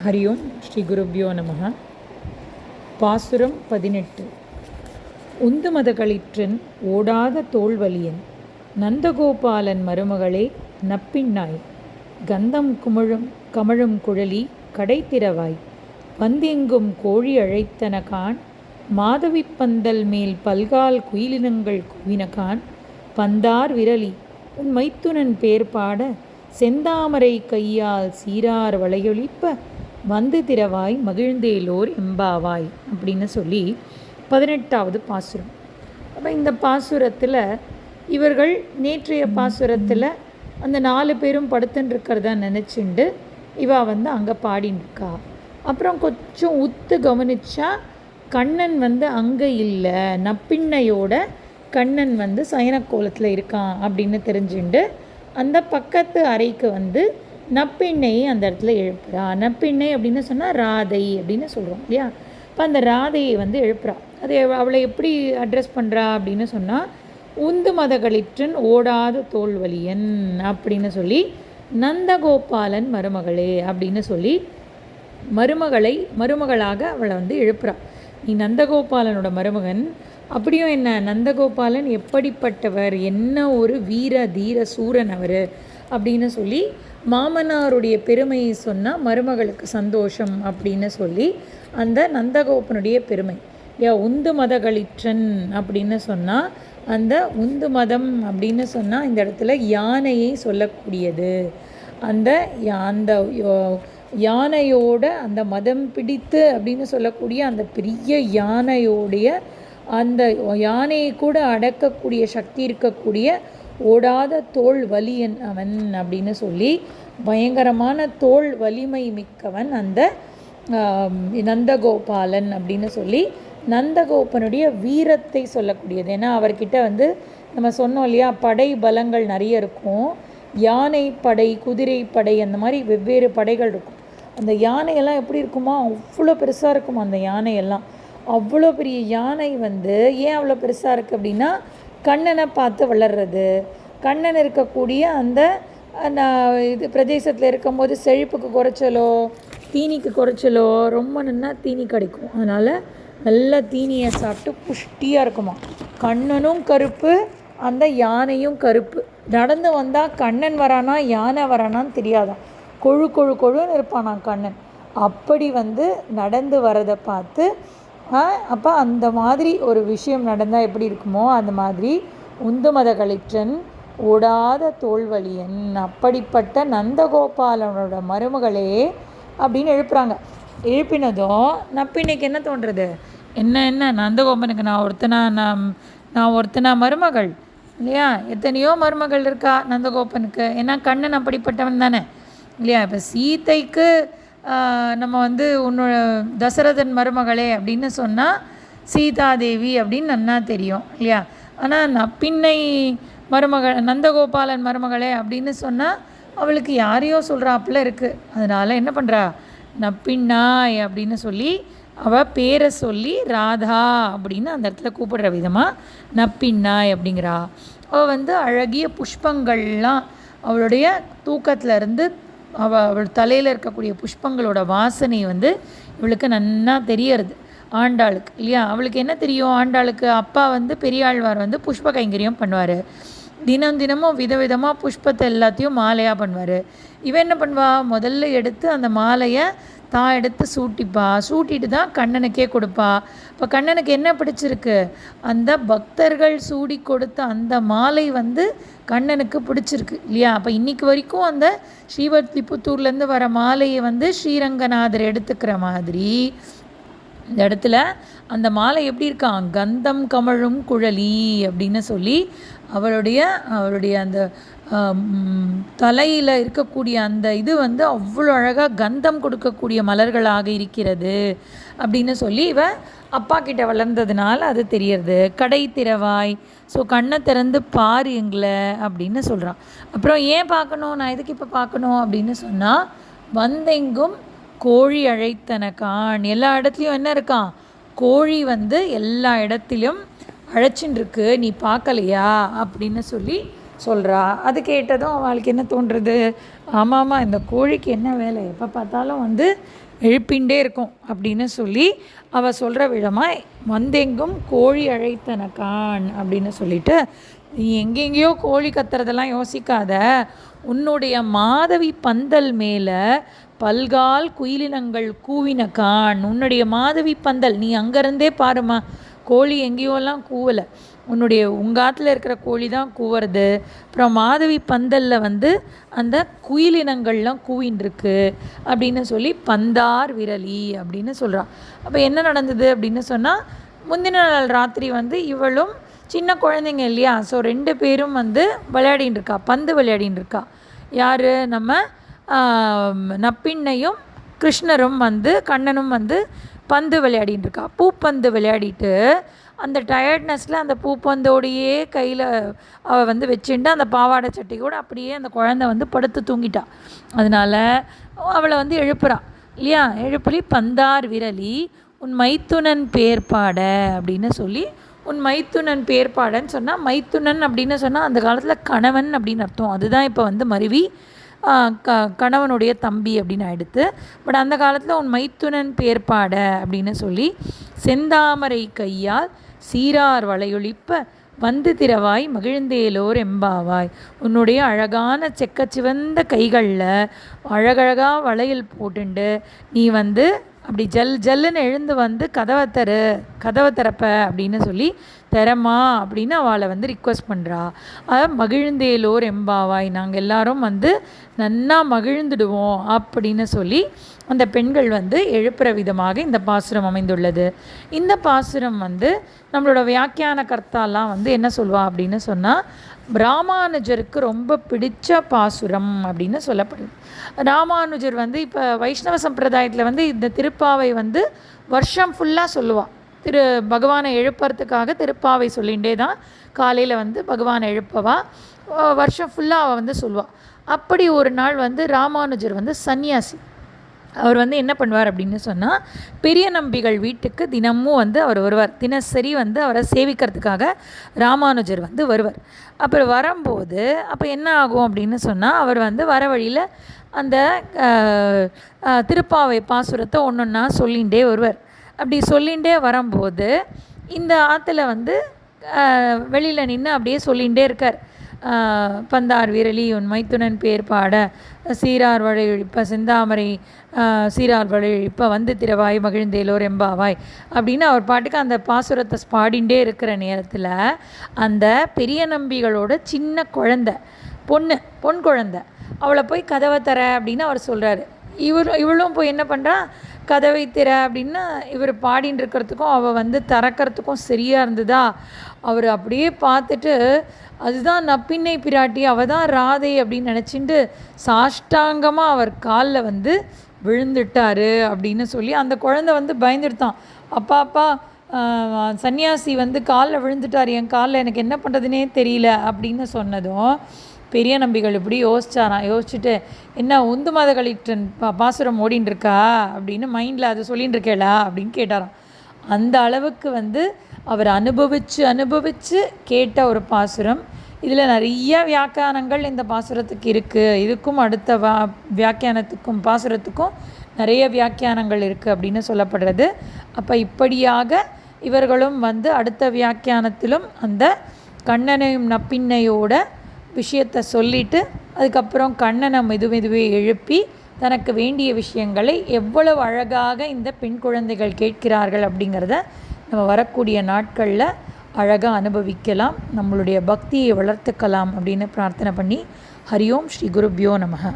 ஹரி ஓம் ஸ்ரீ குருப்யோ நமः பாசுரம் பதினெட்டு உந்து மதகளிற்றன் ஓடாத தோல்வலியன் நந்தகோபாலன் மருமகளே நப்பின்னாய்। கந்தம் குமிழும் கமழும் குழலி கடைத்திரவாய் வந்தெங்கும் கோழி அழைத்தனகான் மாதவி பந்தல் மேல் பல்கால் குயிலினங்கள் குவினகான் பந்தார் விரலி உன் மைத்துனன் பேர் பாட செந்தாமரை கையால் சீரார் வளையொலிப்ப வந்து திறவாய் மகிழ்ந்தேலோர் எம்பாவாய் அப்படின்னு சொல்லி பதினெட்டாவது பாசுரம். அப்போ இந்த பாசுரத்தில் இவர்கள் நேற்றைய பாசுரத்தில் அந்த நாலு பேரும் படுத்துன்னு இருக்கிறதா நினச்சிண்டு இவா வந்து அங்கே பாடின்னு இருக்கா. அப்புறம் கொஞ்சம் உத்து கவனிச்சா கண்ணன் வந்து அங்கே இல்லை நப்பிண்ணையோட கண்ணன் வந்து சயனக்கோலத்தில் இருக்கான் அப்படின்னு தெரிஞ்சுண்டு அந்த பக்கத்து அறைக்கு வந்து நப்பிண்ணை அந்த இடத்துல எழுப்புறா. நப்பிண்ணை அப்படின்னு சொன்னால் ராதை அப்படின்னு சொல்கிறோம் இல்லையா? இப்போ அந்த ராதையை வந்து எழுப்புறா. அது அவளை எப்படி அட்ரஸ் பண்ணுறா அப்படின்னு சொன்னால் உந்து மதகளிற்றன் ஓடாத தோல்வலியன் அப்படின்னு சொல்லி நந்தகோபாலன் மருமகளே அப்படின்னு சொல்லி மருமகளை மருமகளாக அவளை வந்து எழுப்புறா. நீ நந்தகோபாலனோட மருமகன் அப்படியும் என்ன? நந்தகோபாலன் எப்படிப்பட்டவர்? என்ன ஒரு வீர தீர சூரன் அவர்? அப்படின்னு சொல்லி மாமனாருடைய பெருமையை சொன்னால் மருமகளுக்கு சந்தோஷம் அப்படின்னு சொல்லி அந்த நந்தகோபனுடைய பெருமை. யா உந்து மதகளிற்றன் அப்படின்னு சொன்னால் அந்த உந்து மதம் அப்படின்னு சொன்னால் இந்த இடத்துல யானையை சொல்லக்கூடியது. அந்த யா- அந்த யோ- யானையோட அந்த மதம் பிடித்து அப்படின்னு சொல்லக்கூடிய அந்த பெரிய யானையோடைய அந்த யானையை கூட அடக்கக்கூடிய சக்தி இருக்கக்கூடிய ஓடாத தோல் வலியன் அவன் அப்படின்னு சொல்லி பயங்கரமான தோல் வலிமை மிக்கவன் அந்த நந்தகோபாலன் அப்படின்னு சொல்லி நந்தகோபனுடைய வீரத்தை சொல்லக்கூடியது. ஏன்னா அவர்கிட்ட வந்து நம்ம சொன்னோம் இல்லையா படை பலங்கள் நிறைய இருக்கும். யானை படை குதிரை படை அந்த மாதிரி வெவ்வேறு படைகள் இருக்கும். அந்த யானையெல்லாம் எப்படி இருக்குமா? அவ்வளோ பெருசாக இருக்கும் அந்த யானையெல்லாம். அவ்வளோ பெரிய யானை வந்து ஏன் அவ்வளோ பெருசாக இருக்குது அப்படின்னா கண்ணனை பார்த்து வளர்றது. கண்ணன் இருக்கக்கூடிய அந்த நான் இது பிரதேசத்தில் இருக்கும்போது செழிப்புக்கு குறைச்சலோ தீனிக்கு குறைச்சலோ ரொம்ப நின்னா தீனி கிடைக்கும். அதனால் நல்லா தீனியை சாப்பிட்டு புஷ்டியாக இருக்குமா. கண்ணனும் கருப்பு அந்த யானையும் கருப்பு. நடந்து வந்தால் கண்ணன் வரானா யானை வரானான்னு தெரியாதான் கொழு கொழு கொழுன்னு இருப்பானாம் கண்ணன். அப்படி வந்து நடந்து வரதை பார்த்து அப்போ அந்த மாதிரி ஒரு விஷயம் நடந்தால் எப்படி இருக்குமோ அந்த மாதிரி உந்து மத களிற்றன் ஓடாத தோல்வழியன் அப்படிப்பட்ட நந்தகோபாலனோட மருமகளே அப்படின்னு எழுப்புறாங்க. எழுப்பினதும் நப்பின்னைக்கு என்ன தோன்றது என்ன என்ன? நந்தகோபனுக்கு நான் ஒருத்தனா நான் நான் ஒருத்தனா மருமகள்? இல்லையா? எத்தனையோ மருமகள் இருக்கா நந்தகோபனுக்கு? ஏன்னா கண்ணன் அப்படிப்பட்டவன் தானே. இல்லையா? இப்போ சீத்தைக்கு நம்ம வந்து உன்னோட தசரதன் மருமகளே அப்படின்னு சொன்னால் சீதாதேவி அப்படின்னு நன்னா தெரியும் இல்லையா? ஆனால் நப்பின்னை மருமகள் நந்தகோபாலன் மருமகளே அப்படின்னு சொன்னால் அவளுக்கு யாரையோ சொல்கிறாப்புல இருக்குது அதனால் என்ன பண்ணுறா நப்பின்னாய் அப்படின்னு சொல்லி அவள் பேரை சொல்லி ராதா அப்படின்னு அந்த இடத்துல கூப்பிடுற விதமாக நப்பின்னாய் அப்படிங்கிறா. அவள் வந்து அழகிய புஷ்பங்கள்லாம் அவளுடைய தூக்கத்துலேருந்து அவ அவள் தலையில் இருக்கக்கூடிய புஷ்பங்களோட வாசனை வந்து இவளுக்கு நன்னா தெரியறது. ஆண்டாளுக்கு இல்லையா? அவளுக்கு என்ன தெரியும்? ஆண்டாளுக்கு அப்பா வந்து பெரியாழ்வார் வந்து புஷ்ப கைங்கரியம் பண்ணுவார். தினம் தினமும் விதவிதமாக புஷ்பத்தை எல்லாத்தையும் மாலையாக பண்ணுவார். இவன் என்ன பண்ணுவா? முதல்ல எடுத்து அந்த மாலையை தான் எடுத்து சூட்டிப்பா. சூட்டிட்டு தான் கண்ணனுக்கே கொடுப்பா. இப்போ கண்ணனுக்கு என்ன பிடிச்சிருக்கு? அந்த பக்தர்கள் சூடி கொடுத்த அந்த மாலை வந்து கண்ணனுக்கு பிடிச்சிருக்கு இல்லையா? அப்போ இன்றைக்கு வரைக்கும் அந்த ஸ்ரீவல்லிபுத்தூர்லேருந்து வர மாலையை வந்து ஸ்ரீரங்கநாதர் எடுத்துக்கிற மாதிரி இந்த இடத்துல அந்த மாலை எப்படி இருக்கான் கந்தம் கமழும் குழலி அப்படின்னு சொல்லி அவளுடைய அவளுடைய அந்த தலையில் இருக்கக்கூடிய அந்த இது வந்து அவ்வளோ அழகாக கந்தம் கொடுக்கக்கூடிய மலர்களாக இருக்கிறது அப்படின்னு சொல்லி இவ அப்பா கிட்ட வளர்ந்ததுனால அது தெரியறது. கடை திறவாய். ஸோ கண்ணை திறந்து பாரு எங்களை அப்படின்னு சொல்கிறான் அப்புறம் ஏன் பார்க்கணும்? நான் எதுக்கு இப்போ பார்க்கணும்? அப்படின்னு சொன்னால் வந்தெங்கும் கோழி அழைத்தனக்கான் எல்லா இடத்துலையும் என்ன இருக்கான் கோழி வந்து எல்லா இடத்திலும் அழைச்சின்னு நீ பார்க்கலையா? அப்படின்னு சொல்லி சொல்கிறா அது கேட்டதும் அவளுக்கு என்ன தோன்றுறது? ஆமாம் ஆமாம் இந்த கோழிக்கு என்ன வேலை? எப்போ பார்த்தாலும் வந்து எழுப்பிண்டே இருக்கும் அப்படின்னு சொல்லி அவள் சொல்கிற விதமாக வந்தெங்கும் கோழி அழைத்தன கான் அப்படின்னு சொல்லிட்டு நீ எங்கெங்கேயோ கோழி கத்துறதெல்லாம் யோசிக்காத. உன்னுடைய மாதவி பந்தல் மேலே பல்கால் குயிலினங்கள் கூவின கான். உன்னுடைய மாதவி பந்தல் நீ அங்கேருந்தே பாருமா கோழி எங்கேயோலாம் கூவலை. உன்னுடைய உங்காத்தில் இருக்கிற கோழி தான் கூவுறது. அப்புறம் மாதவி பந்தலில் வந்து அந்த குயிலினங்கள்லாம் கூவின்ருக்கு அப்படின்னு சொல்லி பந்தார் விரலி அப்படின்னு சொல்கிறான் அப்போ என்ன நடந்தது அப்படின்னு சொன்னால் முந்தின நாள் ராத்திரி வந்து இவளும் சின்ன குழந்தைங்க இல்லையா? ஸோ ரெண்டு பேரும் வந்து விளையாடின்னு இருக்கா? பந்து விளையாடின்னு இருக்கா? யார்? நம்ம நப்பிண்ணையும் கிருஷ்ணரும் வந்து கண்ணனும் வந்து பந்து விளையாடின்னு இருக்கா? பூப்பந்து விளையாடிட்டு அந்த டயர்ட்னஸில் அந்த பூப்பந்தோடையே கையில் அவள் வந்து வச்சுட்டு அந்த பாவாடை சட்டி கூட அப்படியே அந்த குழந்தை வந்து படுத்து தூங்கிட்டா. அதனால் அவளை வந்து எழுப்புறா. இல்லையா? எழுப்பலி பந்தார் விரலி உன் மைத்துனன் பேர்பாட அப்படின்னு சொல்லி உன் மைத்துனன் பேர்பாடன்னு சொன்னால் மைத்துனன் அப்படின்னு சொன்னால் அந்த காலத்தில் கணவன் அப்படின்னு அர்த்தம். அதுதான் இப்போ வந்து மருவி க கணவனுடைய தம்பி அப்படின்னு ஆயிடுத்து பட் அந்த காலத்தில் உன் மைத்துனன் பேர்பாட அப்படின்னு சொல்லி செந்தாமரை கையால் சீரார் வளையொழிப்ப வந்து திறவாய் மகிழ்ந்தேலோர் எம்பாவாய். உன்னுடைய அழகான செக்கச்சிவந்த கைகளில் அழகழகாக வளையல் போட்டுண்டு நீ வந்து அப்படி ஜல் ஜல்லுன்னு எழுந்து வந்து கதவை தரு கதவை திறப்ப அப்படின்னு சொல்லி தரமா அப்படின்னு அவளை வந்து ரிக்வஸ்ட் பண்ணுறா மகிழ்ந்தேலோர் எம்பாவாய் நாங்கள் எல்லாரும் வந்து நன்னா மகிழ்ந்துடுவோம் அப்படின்னு சொல்லி அந்த பெண்கள் வந்து எழுப்புற விதமாக இந்த பாசுரம் அமைந்துள்ளது. இந்த பாசுரம் வந்து நம்மளோட வியாக்கியான கர்த்தாலாம் வந்து என்ன சொல்வா அப்படின்னு சொன்னால் ராமானுஜருக்கு ரொம்ப பிடிச்ச பாசுரம் அப்படின்னு சொல்லப்படுது ராமானுஜர் வந்து இப்போ வைஷ்ணவ சம்பிரதாயத்தில் வந்து இந்த திருப்பாவை வந்து வருஷம் ஃபுல்லாக சொல்லுவாள் திரு பகவானை எழுப்புறதுக்காக திருப்பாவை சொல்லிகிட்டே தான் காலையில் வந்து பகவானை எழுப்பவா. வருஷம் ஃபுல்லாக அவள் வந்து சொல்லுவாள் அப்படி ஒரு நாள் வந்து ராமானுஜர் வந்து சன்னியாசி. அவர் வந்து என்ன பண்ணுவார் அப்படின்னு சொன்னால் பெரிய நம்பிகள் வீட்டுக்கு தினமும் வந்து அவர் வருவார். தினசரி வந்து அவரை சேவிக்கிறதுக்காக ராமானுஜர் வந்து வருவார். அப்புறம் வரும்போது அப்போ என்ன ஆகும் அப்படின்னு சொன்னால் அவர் வந்து வர வழியில் அந்த திருப்பாவை பாசுரத்தை ஒன்று ஒன்றா சொல்லிகிட்டே வருவார். அப்படி சொல்லிகிட்டே வரும்போது இந்த ஆற்றுல வந்து வெளியில் நின்று அப்படியே சொல்லிகிட்டே இருக்கார். பந்தார் விரலி உன் மைத்துனன் பேர் பாட சீரார் வழிழிப்ப செந்தாமரை சீரார் வழிழிப்ப வந்து திரவாய் மகிழ்ந்தேலோர் எம்பாவாய் அப்படின்னு அவர் பாட்டுக்கு அந்த பாசுரத்தை பாடிண்டே இருக்கிற நேரத்தில் அந்த பெரிய நம்பிகளோட சின்ன குழந்த பொண்ணு பொன் குழந்த அவளை போய் கதவை தர அப்படின்னு அவர் சொல்கிறாரு இவர் இவளும் போய் என்ன பண்ணுறா கதவை திற அப்படின்னு இவர் பாடின்னு இருக்கிறதுக்கும் அவள் வந்து திறக்கிறதுக்கும் சரியாக இருந்ததா? அவர் அப்படியே பார்த்துட்டு அதுதான் நப்பின்னை பிராட்டி அவள் தான் ராதை அப்படின்னு நினச்சிட்டு சாஷ்டாங்கமாக அவர் காலில் வந்து விழுந்துட்டார் அப்படின்னு சொல்லி அந்த குழந்தை வந்து பயந்துடுத்தான். அப்பா அப்பா சன்னியாசி வந்து காலில் விழுந்துட்டார் என் காலில் எனக்கு என்ன பண்ணுறதுனே தெரியல அப்படின்னு சொன்னதும் பெரிய நம்பிகள் இப்படி யோசிச்சாராம் யோசிச்சுட்டு என்ன உந்து மத கழிட்டன் பா பாசுரம் ஓடின்னு இருக்கா அப்படின்னு மைண்டில் அது சொல்லின்னு இருக்கேளா அப்படின்னு கேட்டாராம். அந்த அளவுக்கு வந்து அவர் அனுபவித்து அனுபவித்து கேட்ட ஒரு பாசுரம். இதில் நிறைய வியாக்கியானங்கள் இந்த பாசுரத்துக்கு இருக்குது இதுக்கும் அடுத்த வா வியாக்கியானத்துக்கும் பாசுரத்துக்கும் நிறைய வியாக்கியானங்கள் இருக்குது அப்படின்னு சொல்லப்படுறது. அப்போ இப்படியாக இவர்களும் வந்து அடுத்த வியாக்கியானத்திலும் அந்த கண்ணனையும் நப்பின்னையோட விஷயத்தை சொல்லிவிட்டு அதுக்கப்புறம் கண்ணனை மெது மெதுவே எழுப்பி தனக்கு வேண்டிய விஷயங்களை எவ்வளவு அழகாக இந்த பெண் குழந்தைகள் கேட்கிறார்கள் அப்படிங்கிறத நம்ம வரக்கூடிய நாட்களில் அழகாக அனுபவிக்கலாம். நம்மளுடைய பக்தியை வளர்த்துக்கலாம் அப்படின்னு பிரார்த்தனை பண்ணி ஹரியோம் ஸ்ரீ குருப்யோ நமக.